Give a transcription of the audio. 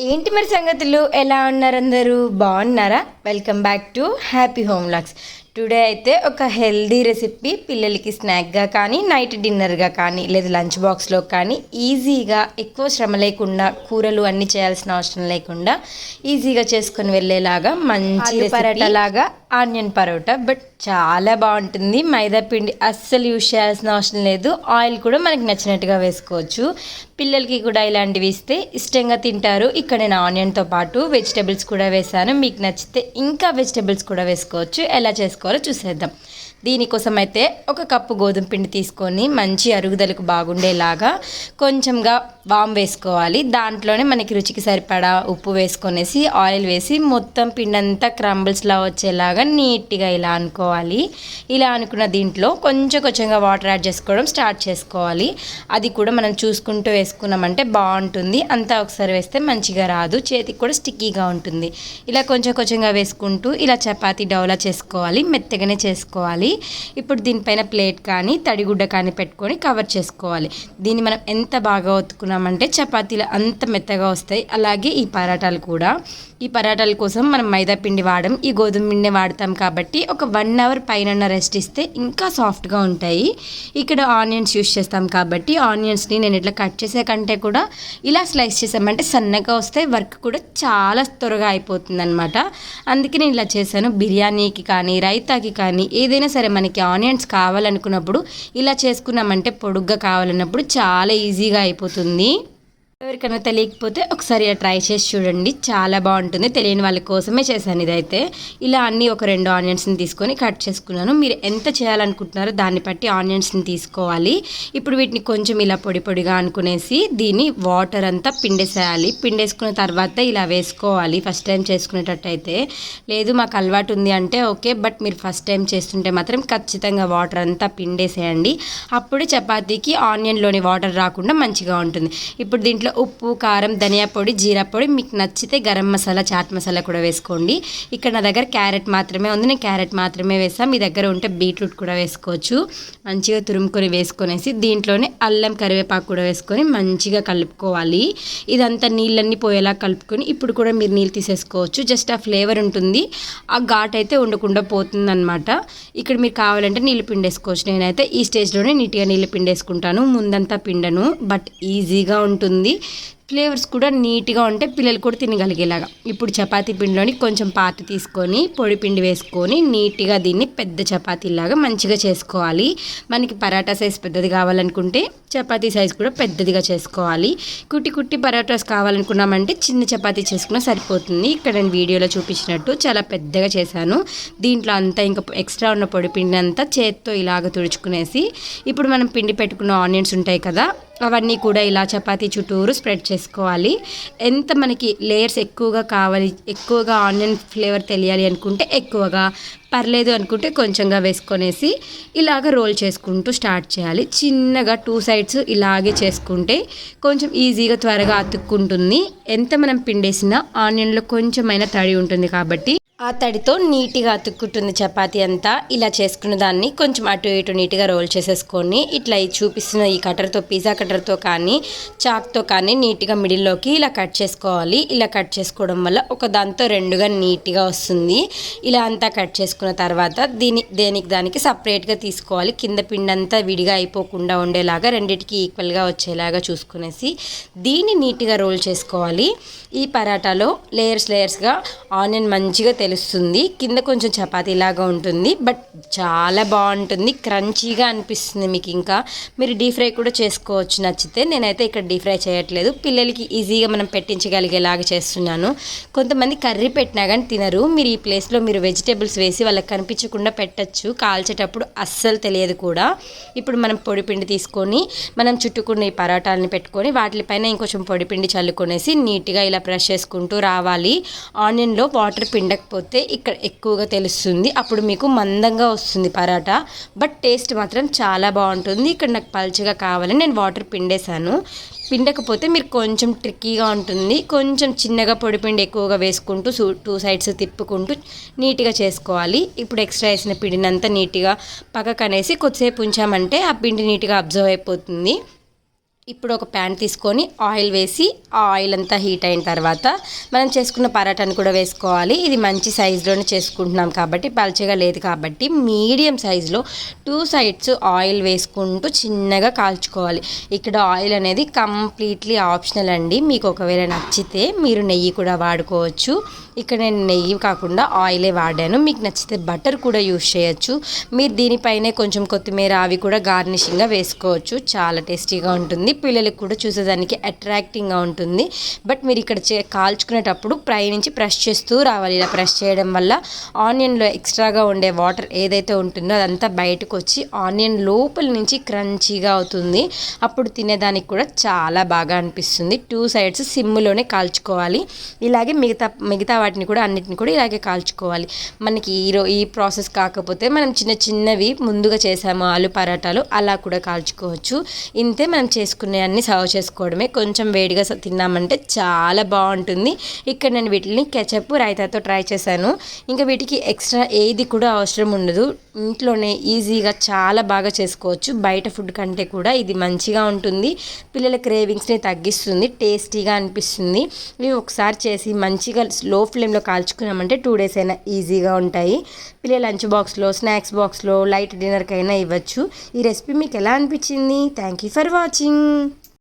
ఏంటి మరి సంగతులు? ఎలా ఉన్నారు అందరూ? బాగున్నారా? Welcome back to happy home lakhs today అయితే ఒక హెల్దీ రెసిపీ పిల్లలకి స్నాక్గా కానీ నైట్ డిన్నర్గా కానీ లేదా లంచ్ బాక్స్లో కానీ ఈజీగా ఎక్కువ శ్రమ లేకుండా కూరలు అన్నీ చేయాల్సిన అవసరం లేకుండా ఈజీగా చేసుకొని వెళ్ళేలాగా మంచి పరోటా లాగా? ఆనియన్ పరోటా బట్ చాలా బాగుంటుంది. మైదా పిండి అస్సలు యూజ్ చేయాల్సిన అవసరం లేదు. ఆయిల్ కూడా మనకి నచ్చినట్టుగా వేసుకోవచ్చు. పిల్లలకి కూడా ఇలాంటివి ఇస్తే ఇష్టంగా తింటారు. ఇక్కడ నేను ఆనియన్తో పాటు వెజిటేబుల్స్ కూడా వేసాను మీకు నచ్చితే ఇంకా వెజిటేబుల్స్ కూడా వేసుకోవచ్చు. ఎలా చేసుకోవాలో చూసేద్దాం. దీనికోసం అయితే ఒక కప్పు గోధుమ పిండి తీసుకొని మంచి అరుగుదలకు బాగుండేలాగా కొంచెంగా వామ్ వేసుకోవాలి. దాంట్లోనే మనకి రుచికి సరిపడా ఉప్పు వేసుకొనేసి ఆయిల్ వేసి మొత్తం పిండి అంతా క్రంబుల్స్లా వచ్చేలాగా నీట్గా ఇలా అనుకోవాలి. ఇలా అనుకున్న దీంట్లో కొంచెం కొంచెంగా వాటర్ యాడ్ చేసుకోవడం స్టార్ట్ చేసుకోవాలి. అది కూడా మనం చూసుకుంటూ వేసుకున్నామంటే బాగుంటుంది. అంతా ఒకసారి వేస్తే మంచిగా రాదు. చేతికి కూడా స్టిక్కీగా ఉంటుంది. ఇలా కొంచెం కొంచెంగా వేసుకుంటూ ఇలా చపాతీ డౌలా చేసుకోవాలి. మెత్తగానే చేసుకోవాలి. ఇప్పుడు దీనిపైన ప్లేట్ కానీ తడిగుడ్డ కానీ పెట్టుకొని కవర్ చేసుకోవాలి. దీన్ని మనం ఎంత బాగా ఒత్తుకున్నామంటే చపాతీలు అంత మెత్తగా వస్తాయి. అలాగే ఈ పరాటాలు కూడా. ఈ పరాటాల కోసం మనం మైదా పిండి వాడడం ఈ గోధుమ పిండి వాడతాం కాబట్టి ఒక వన్ అవర్ పైన రెస్ట్ ఇస్తే ఇంకా సాఫ్ట్గా ఉంటాయి. ఇక్కడ ఆనియన్స్ యూస్ చేస్తాం కాబట్టి ఆనియన్స్ని నేను ఇట్లా కట్ చేసే కంటే కూడా ఇలా స్లైస్ చేసామంటే సన్నగా వస్తే వర్క్ కూడా చాలా త్వరగా అయిపోతుంది అనమాట అందుకే నేను ఇలా చేశాను. బిర్యానీకి కానీ రైతాకి కానీ ఏదైనా సరే మనకి ఆనియన్స్ కావాలనుకున్నప్పుడు ఇలా చేసుకున్నామంటే పొడుగ్గా కావాలన్నప్పుడు చాలా ఈజీగా అయిపోతుంది. ఎవరికైనా తెలియకపోతే ఒకసారి ట్రై చేసి చూడండి. చాలా బాగుంటుంది. తెలియని వాళ్ళ కోసమే చేశాను ఇదైతే. ఇలా అన్ని ఒక రెండు ఆనియన్స్ని తీసుకొని కట్ చేసుకున్నాను. మీరు ఎంత చేయాలనుకుంటున్నారో దాన్ని బట్టి ఆనియన్స్ని తీసుకోవాలి. ఇప్పుడు వీటిని కొంచెం ఇలా పొడి పొడిగా అనుకునేసి దీన్ని వాటర్ అంతా పిండేసేయాలి. పిండేసుకున్న తర్వాత ఇలా వేసుకోవాలి. ఫస్ట్ టైం చేసుకునేటట్టయితే. లేదు మాకు అలవాటు ఉంది అంటే ఓకే బట్ మీరు ఫస్ట్ టైం చేస్తుంటే మాత్రం ఖచ్చితంగా వాటర్ అంతా పిండేసేయండి. అప్పుడు చపాతీకి ఆనియన్లోని వాటర్ రాకుండా మంచిగా ఉంటుంది. ఇప్పుడు దీంట్లో ఉప్పు కారం ధనియా పొడి జీరా పొడి మీకు నచ్చితే గరం మసాలా చాట్ మసాలా కూడా వేసుకోండి. ఇక్కడ నా దగ్గర క్యారెట్ మాత్రమే ఉంది. నేను క్యారెట్ మాత్రమే వేసాను మీ దగ్గర ఉంటే బీట్రూట్ కూడా వేసుకోవచ్చు. మంచిగా తురుముకొని వేసుకొనేసి దీంట్లోనే అల్లం కరివేపాకు కూడా వేసుకొని మంచిగా కలుపుకోవాలి. ఇదంతా నీళ్ళన్నీ పోయేలా కలుపుకొని ఇప్పుడు కూడా మీరు నీళ్ళు తీసేసుకోవచ్చు. జస్ట్ ఆ ఫ్లేవర్ ఉంటుంది. ఆ ఘాట్ అయితే ఉండకుండా పోతుందన్నమాట. ఇక్కడ మీరు కావాలంటే నీళ్ళు పిండేసుకోవచ్చు. నేనైతే ఈ స్టేజ్లోనే నీట్గా నీళ్ళు పిండేసుకుంటాను. ముందంతా పిండను బట్ ఈజీగా ఉంటుంది. ఫ్లేవర్స్ కూడా నీట్గా ఉంటే పిల్లలు కూడా తినగలిగేలాగా. ఇప్పుడు చపాతీ పిండిలోని కొంచెం పార్ట్ తీసుకొని పొడి పిండి వేసుకొని నీట్గా దీన్ని పెద్ద చపాతీలాగా మంచిగా చేసుకోవాలి. మనకి పరాటా సైజ్ పెద్దది కావాలనుకుంటే చపాతీ సైజ్ కూడా పెద్దదిగా చేసుకోవాలి. కుట్టి కుట్టి పరాటాస్ కావాలనుకున్నామంటే చిన్న చపాతీ చేసుకున్నా సరిపోతుంది. ఇక్కడ నేను వీడియోలో చూపించినట్టు చాలా పెద్దగా చేశాను. దీంట్లో అంతా ఇంకా ఎక్స్ట్రా ఉన్న పొడి పిండి అంతా చేత్తో ఇలాగ తుడుచుకునేసి ఇప్పుడు మనం పిండి పెట్టుకున్న ఆనియన్స్ ఉంటాయి కదా అవన్నీ కూడా ఇలా చపాతీ చుట్టూరు స్ప్రెడ్ చేసుకోవాలి. ఎంత మనకి లేయర్స్ ఎక్కువగా కావాలి ఎక్కువగా ఆనియన్ ఫ్లేవర్ తెలియాలి అనుకుంటే ఎక్కువగా పర్లేదు అనుకుంటే కొంచెంగా వేసుకొనేసి ఇలాగ రోల్ చేసుకుంటూ స్టార్ట్ చేయాలి. చిన్నగా టూ సైడ్స్ ఇలాగే చేసుకుంటే కొంచెం ఈజీగా త్వరగా అతుక్కుంటుంది. ఎంత మనం పిండేసినా ఆనియన్లో కొంచెమైనా తడి ఉంటుంది కాబట్టి ఆ తడితో నీట్గా అతుక్కుంటుంది చపాతి అంతా ఇలా చేసుకున్న దాన్ని కొంచెం అటు ఇటు నీట్గా రోల్ చేసేసుకొని ఇట్లా చూపిస్తున్న ఈ కట్టర్తో పిజ్జా కట్టర్తో కానీ చాక్తో కానీ నీట్గా మిడిల్లోకి ఇలా కట్ చేసుకోవాలి. ఇలా కట్ చేసుకోవడం వల్ల ఒక దాంతో రెండుగా నీట్గా వస్తుంది. ఇలా అంతా కట్ చేసుకున్న తర్వాత దీని దేనికి దానికి సపరేట్గా తీసుకోవాలి. కింద పిండంతా విడిగా అయిపోకుండా ఉండేలాగా రెండింటికి ఈక్వల్గా వచ్చేలాగా చూసుకునేసి దీన్ని నీట్గా రోల్ చేసుకోవాలి. ఈ పరాటాలో లేయర్స్ లేయర్స్గా ఆనియన్ మంచిగా తెలుస్తుంది. కింద కొంచెం చపాతీలాగా ఉంటుంది. బట్ చాలా బాగుంటుంది. క్రంచీగా అనిపిస్తుంది మీకు ఇంకా. మీరు డీప్ ఫ్రై కూడా చేసుకోవచ్చు నచ్చితే. నేనైతే ఇక్కడ డీప్ ఫ్రై చేయట్లేదు. పిల్లలకి ఈజీగా మనం పెట్టించగలిగేలాగా చేస్తున్నాను. కొంతమంది కర్రీ పెట్టినా కానీ తినరు. మీరు ఈ ప్లేస్లో మీరు వెజిటేబుల్స్ వేసి వాళ్ళకి కనిపించకుండా పెట్టచ్చు. కాల్చేటప్పుడు అస్సలు తెలియదు కూడా. ఇప్పుడు మనం పొడి పిండి తీసుకొని మనం చుట్టుకున్న ఈ పరాటాలని పెట్టుకొని వాటిపైన ఇంకొంచెం పొడి పిండి చల్లుకొనేసి నీట్గా ఇలా బ్రష్ చేసుకుంటూ రావాలి. ఆనియన్లో వాటర్ పిండకపోతే ఇక్కడ ఎక్కువగా తెలుస్తుంది. అప్పుడు మీకు మందంగా వస్తుంది పరాటా. బట్ టేస్ట్ మాత్రం చాలా బాగుంటుంది. ఇక్కడ నాకు పల్చగా కావాలని నేను వాటర్ పిండేశాను. పిండకపోతే మీరు కొంచెం ట్రిక్కీగా ఉంటుంది. కొంచెం చిన్నగా పొడిపిండి ఎక్కువగా వేసుకుంటూ టూ సైడ్స్ తిప్పుకుంటూ నీట్గా చేసుకోవాలి. ఇప్పుడు ఎక్స్ట్రా వేసిన పిండినంతా నీట్గా పక్కకు అనేసి కొద్దిసేపు ఉంచామంటే ఆ పిండి నీట్గా అబ్జర్వ్ అయిపోతుంది. ఇప్పుడు ఒక ప్యాన్ తీసుకొని ఆయిల్ వేసి ఆ ఆయిల్ అంతా హీట్ అయిన తర్వాత మనం చేసుకున్న పరాటాను కూడా వేసుకోవాలి. ఇది మంచి సైజులోనే చేసుకుంటున్నాం కాబట్టి పలచగా లేదు కాబట్టి మీడియం సైజులో టూ సైడ్స్ ఆయిల్ వేసుకుంటూ చిన్నగా కాల్చుకోవాలి. ఇక్కడ ఆయిల్ అనేది కంప్లీట్లీ ఆప్షనల్ అండి. మీకు ఒకవేళ నచ్చితే మీరు నెయ్యి కూడా వాడుకోవచ్చు. ఇక్కడ నేను నెయ్యి కాకుండా ఆయిలే వాడాను. మీకు నచ్చితే బటర్ కూడా యూస్ చేయొచ్చు. మీరు దీనిపైనే కొంచెం కొత్తిమీర అవి కూడా గార్నిషింగ్గా వేసుకోవచ్చు. చాలా టేస్టీగా ఉంటుంది. పిల్లలకు కూడా చూసేదానికి అట్రాక్టింగ్గా ఉంటుంది. బట్ మీరు ఇక్కడ చే కాల్చుకునేటప్పుడు పై నుంచి ప్రెస్ చేస్తూ రావాలి. ఇలా ప్రెస్ చేయడం వల్ల ఆనియన్లో ఎక్స్ట్రాగా ఉండే వాటర్ ఏదైతే ఉంటుందో అదంతా బయటకు వచ్చి ఆనియన్ లోపల నుంచి క్రంచీగా అవుతుంది. అప్పుడు తినేదానికి కూడా చాలా బాగా అనిపిస్తుంది. టూ సైడ్స్ సిమ్లోనే కాల్చుకోవాలి. ఇలాగే మిగతా మిగతా వాటిని కూడా అన్నిటిని కూడా ఇలాగే కాల్చుకోవాలి. మనకి ఈ ఈ ప్రాసెస్ కాకపోతే మనం చిన్న చిన్నవి ముందుగా చేసాము. ఆలు పరాటాలు అలా కూడా కాల్చుకోవచ్చు. ఇంతే మనం చేసుకునే అన్ని సర్వ్ చేసుకోవడమే. కొంచెం వేడిగా తిన్నామంటే చాలా బాగుంటుంది. ఇక్కడ నేను వీటిని కెచప్ రైతాతో ట్రై చేశాను. ఇంకా వీటికి ఎక్స్ట్రా ఏది కూడా అవసరం ఉండదు. ఇంట్లోనే ఈజీగా చాలా బాగా చేసుకోవచ్చు. బయట ఫుడ్ కంటే కూడా ఇది మంచిగా ఉంటుంది. పిల్లల క్రేవింగ్స్ని తగ్గిస్తుంది. టేస్టీగా అనిపిస్తుంది. ఇవి ఒకసారి చేసి మంచిగా లో ఫ్లేమ్లో కాల్చుకున్నామంటే టూ డేస్ అయినా ఈజీగా ఉంటాయి. పిల్లల లంచ్ బాక్స్లో స్నాక్స్ బాక్స్లో లైట్ డిన్నర్కి అయినా ఇవ్వచ్చు. ఈ రెసిపీ మీకు ఎలా అనిపించింది? Thank you for watching. Mm,